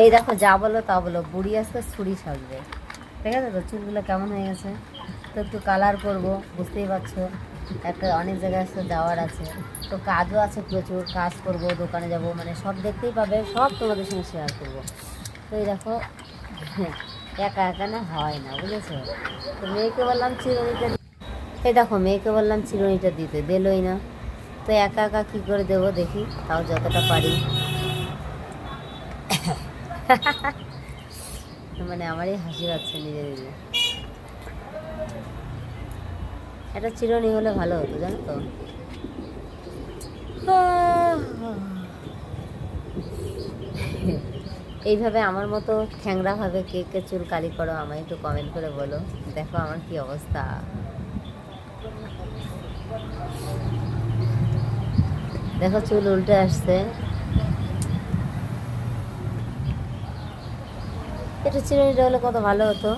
এই দেখো যা বলো তা বলো, বুড়ি আসতে ছুরি সাজবে ঠিক আছে তো? চুলগুলো কেমন হয়ে গেছে? তো একটু কালার করব, বুঝতেই পারছ? একটা অনেক জায়গায় আসতে যাওয়ার আছে। তো কাজও আছে প্রচুর, কাজ করব, দোকানে যাব মানে সব দেখতেই পাবে, সব তোমাদের সঙ্গে শেয়ার করব। তো এই দেখো, একা একা না হয় না, বুঝেছ? তো মেয়েকে বললাম চিরুনিটা এই দেখো, মেয়েকে বললাম চিরুনিটা দিতে, দিলই না। তো একা একা কী করে দেবো দেখি, তাও যতটা পারি। মানে আমারই হাসি পাচ্ছে নিজে নিজে একটা চিরনি হলে ভালো হতো, জানো তো? এইভাবে আমার মতো ঠ্যাংরাভাবে কে কে চুল কালি করো, আমায় একটু কমেন্ট করে বলো। দেখো আমার কি অবস্থা। দেখো চুল উল্টে আসছে। এটা চিরুনিটা হলে কত ভালো হতো।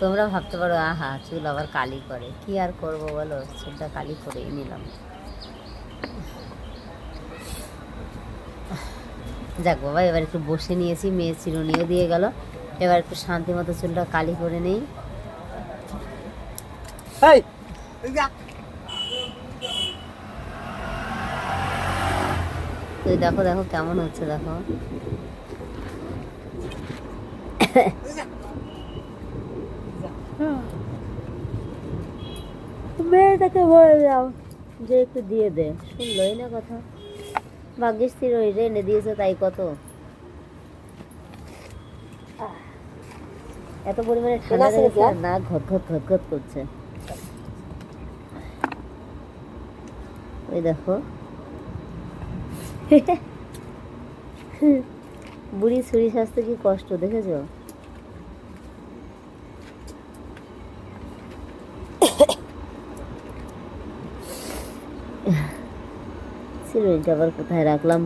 তোমরা ভাবতে পারো আহা চুল আবার কালি করে। কি আর করব বলো? চুলটা কালি করেই নিলাম। যাক বাবা এবার একটু বসে নিয়েছি মেয়ে চিরুনিও দিয়ে গেল। এবার একটু শান্তি মতো চুলটা কালি করে নেই। দেখো দেখো কেমন হচ্ছে দেখো। মেয়েটাকে বলে যে একটু দিয়ে দে শুনলোই না কথা। ভাগ্যিস তীর ওই এনে দিয়েছে তাই কত? এত পরিমাণে ঠান্ডা লেগেছে না ঘট ঘট ঘট ঘট করছে। ওই দেখো। বুড়ি ছুরি স্বাস্থ্য কি কষ্ট দেখেছ? চিরুনিটা আবার কোথায় রাখলাম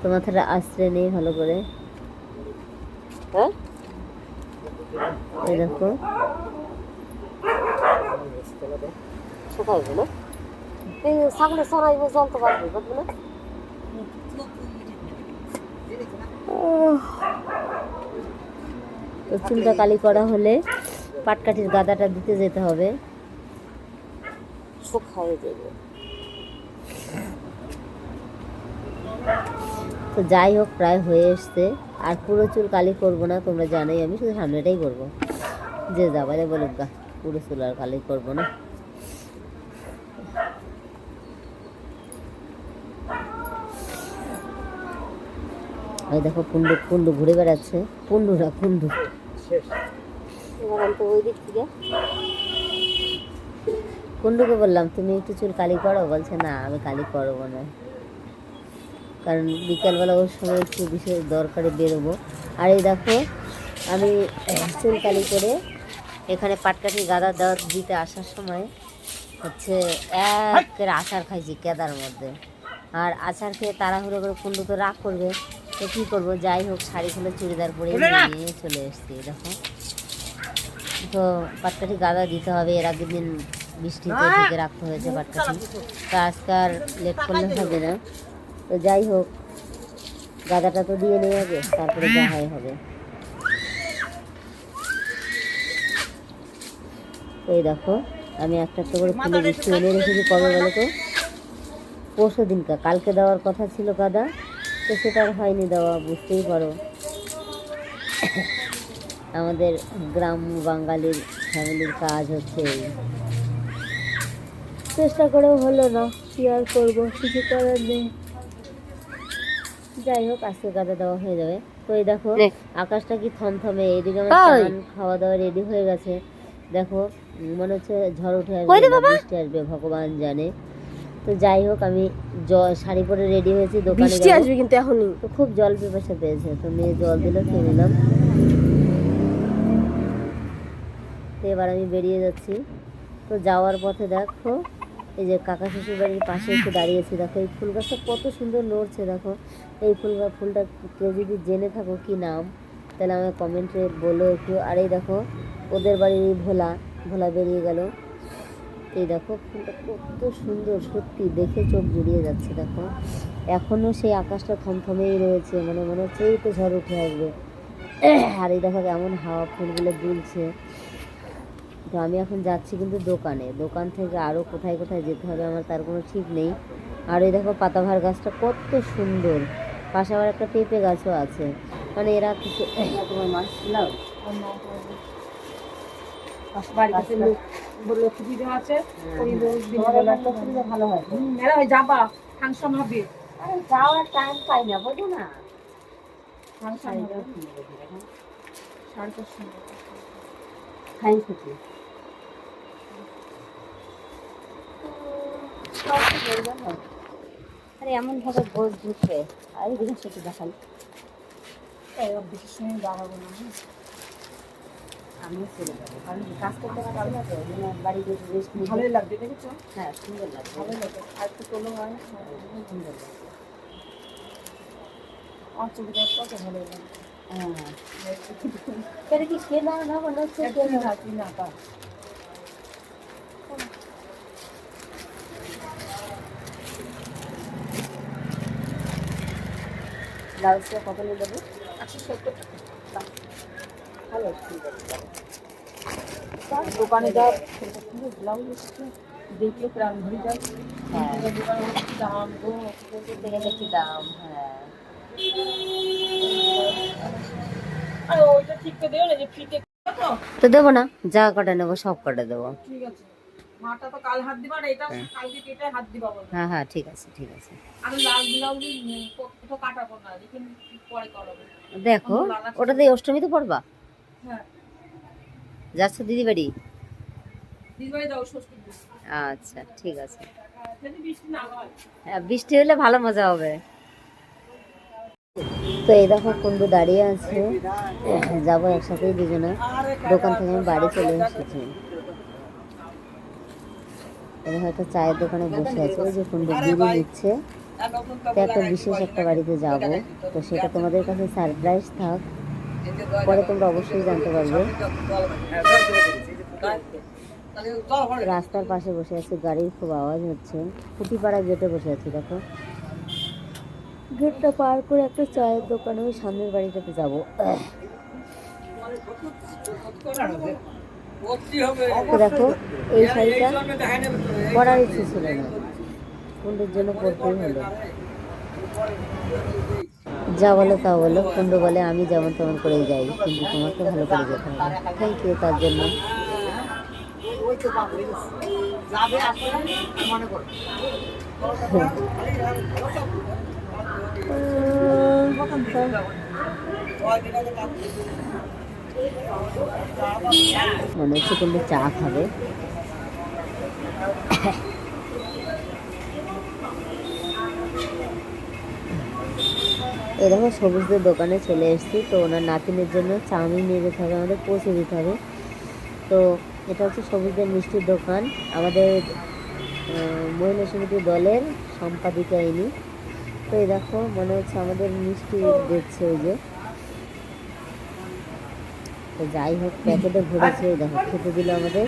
তো মাথাটা আশ্রয় নেই ভালো করে? হ্যাঁ? দেখো। শুকা হইব না? ছাগলে সরাইব জল তো পারবে বুঝবে না তো চুলটা কালি করা হলে পাটকাঠির গাদাটা দিতে যেতে হবে। শুকা হয়ে যাবে তো যাই হোক প্রায় হয়ে এসছে। আর পুরো চুল কালি করব না তোমরা জানোই আমি শুধু সামনেটাই করব। যে যাবারে বলুক গা পুরো চুল আর কালি করব না। ওই দেখো কুন্ডু কুন্ডু ঘুরে বেড়াচ্ছে। কুন্ডুরা কুন্ডু এবার আমি ওই দিক থেকে? কুন্ডুকে বললাম তুমি একটু চুল কালি করো। বলছে না আমি কালি করব না। কারণ বিকালবেলা ওর সময় একটু বিশেষ দরকারে বেরোবো। আর এই দেখো আমি চুল কালি করে এখানে পাটকাঠি গাদা দেওয়া দিতে আসার সময় হচ্ছে একের আচার খাইছি কেদার মধ্যে। আর আচার খেয়ে তাড়াহুড়ো করে কুন্ডু তো রাগ করবে তো কী করব? যাই হোক শাড়ি খুলে চুড়িদার পরে নিয়ে চলে এসছি দেখো। তো পাটকাঠি গাদা দিতে হবে এর আগের দিন বৃষ্টিতে ঢেকে রাখতে হয়েছে পাটকাঠি তো আজকে আর লেট করলে হবে না। তো যাই হোক গাদাটা তো দিয়ে নেই আগে তারপরে যা হয় হবে। এই দেখো আমি একটা একটা করে ফুলে বৃষ্টি এনে রেখেছি কবে বলো তো। পরশু দিনকা কালকে দেওয়ার কথা ছিল গাদা তো সেটা আর হয়নি দেওয়া বুঝতেই পারো। আমাদের গ্রাম বাঙালির ফ্যামিলির কাজ হচ্ছে এই। চেষ্টা করেও হলো না কি আর করব কিছু করার নেই। যাই হোক আজকে গাদা দেওয়া হয়ে যাবে। তো এই দেখো আকাশটা কি থমথমে এদিকে আমার খাওয়া দাওয়া রেডি হয়ে গেছে। দেখো মনে হচ্ছে ঝড় উঠে আসবে? বৃষ্টি আসবে ভগবান জানে। তো যাই হোক আমি শাড়ি পরে রেডি হয়েছি দোকানে বৃষ্টি আসবে কিন্তু এখনই। তো খুব জল পিপাসা পেয়েছে তো মেয়ে জল দিল খেয়ে নিলাম। তো এবার আমি বেরিয়ে যাচ্ছি। তো যাওয়ার পথে দেখো এই যে কাকা শ্বশুর বাড়ির পাশে একটু দাঁড়িয়েছি, দেখো এই ফুল গাছটা কত সুন্দর নড়ছে, দেখো। এই ফুল গা- ফুলটা কেউ যদি জেনে থাকো কি নাম, তাহলে আমাকে কমেন্টে বলো একটু। আর এই দেখো, ওদের বাড়ির এই ভোলা ভোলা বেরিয়ে গেল। এই দেখো, ফুলটা কত সুন্দর, সত্যি দেখে চোখ জুড়িয়ে যাচ্ছে, দেখো। এখনও সেই আকাশটা থমথমেই রয়েছে মানে মনে হচ্ছে এই তো ঝড় উঠে আসবে। আর এই দেখো কেমন হাওয়া ফুলগুলো দুলছে। তো আমি এখন যাচ্ছি কিন্তু দোকানে। দোকান থেকে আরও কোথায় কোথায় যেতে হবে আমার তার কোনো ঠিক নেই। আর এই দেখো পাতাভার গাছটা কত সুন্দর। পাশে আবার একটা পেঁপে গাছও আছে। মানে এরা কিছু ওই ভালো হয়। মেলা হয়। যাবা ফাংশন হবে। যাওয়ার টাইম পাই না বোঝো না। ফাংশন হবে। সাড়ে আরে এমন ভাবে গোজ ঢুকবে আর এদিকে সেটি দেখান। এবার বেশি সময় দাঁড়াবো না। আমিও চলে যাব। কারণ কাজ করতে পারছি না তো ওই বাড়ি গিয়ে রেস্ট নিতে ভালোই লাগবে দেখেছ? হ্যাঁ সুন্দর লাগবে লাগবে আর হয় সুন্দর লাগবে চোখে কত ভালো লাগে। হ্যাঁ। কি কেনা না মনে কেনা না ব্লাউজটা কত নিয়ে দেবো একশো সত্তর টাকা। ভালো দোকানে যা ব্লাউজ এসেছে দেখলে প্রাণ ভরে যায়। হ্যাঁ। দোকানে দাম গো থেকে দেখি দাম হ্যাঁ। তো দেবো না যা কটা নেব সব কটা দেবো। ঠিক আছে। মাটা তো কাল হাত দিবা আর এটা কালকে কেটে হাত দিবা বলো। হ্যাঁ হ্যাঁ ঠিক আছে ঠিক আছে। আমি লাল ব্লাউজ কোথাও কাটাবো না লেকিন পরে করাবো দেখো ওটাতে অষ্টমীতে পড়বা? হ্যাঁ। যাচ্ছ দিদি বাড়ি। আচ্ছা ঠিক আছে। বৃষ্টি হ্যাঁ। বৃষ্টি হলে ভালো মজা হবে। তো এই দেখো কুন্ডু দাঁড়িয়ে আছে। যাব একসাথেই দুজনে। দোকান থেকে আমি বাড়ি চলে এসেছি। আমি হয়তো চায়ের দোকানে বসে আছে ওই যে কুন্ডু বিড়ি নিচ্ছে তো একটা বিশেষ একটা বাড়িতে যাব তো সেটা তোমাদের কাছে সারপ্রাইজ থাক। পরে তোমরা অবশ্যই জানতে পারবে। রাস্তার পাশে বসে আছি গাড়ির খুব আওয়াজ হচ্ছে। খুঁটিপাড়া গেটে বসে আছি দেখো। গেটটা পার করে একটা চায়ের দোকানে ওই সামনের বাড়িটাতে যাব। দেখো এই শাড়িটা পরার ইচ্ছে ছিল না কুণ্ডুর জন্য পরতেই হলো যা বলো তা বলো কুণ্ডু বলে আমি যেমন তেমন করেই যাই কিন্তু তোমাকে ভালো করে যেতে হবে থ্যাংক ইউ তার জন্য মনে হচ্ছে কিন্তু চা খাবে। এরকম সবুজদের দোকানে চলে এসেছি। তো ওনার নাতিনের জন্য চাউমিন নিয়ে যেতে হবে, আমাদের পৌঁছে দিতে হবে। তো এটা হচ্ছে সবুজদের মিষ্টির দোকান। আমাদের মহিলা সমিতি দলের সম্পাদিকা ইনি। তো এই দেখো, মনে হচ্ছে আমাদের মিষ্টি দেখছে ওই যে। তো যাই হোক, প্যাকেটে ভরেছে দেখো, খেতে দিল আমাদের।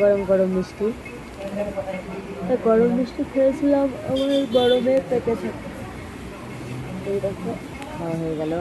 গরম গরম মিষ্টি। গরম মিষ্টি খেয়েছিলাম, আমার মেয়ের পেটে এই দেখো, খাওয়া হয়ে গেল।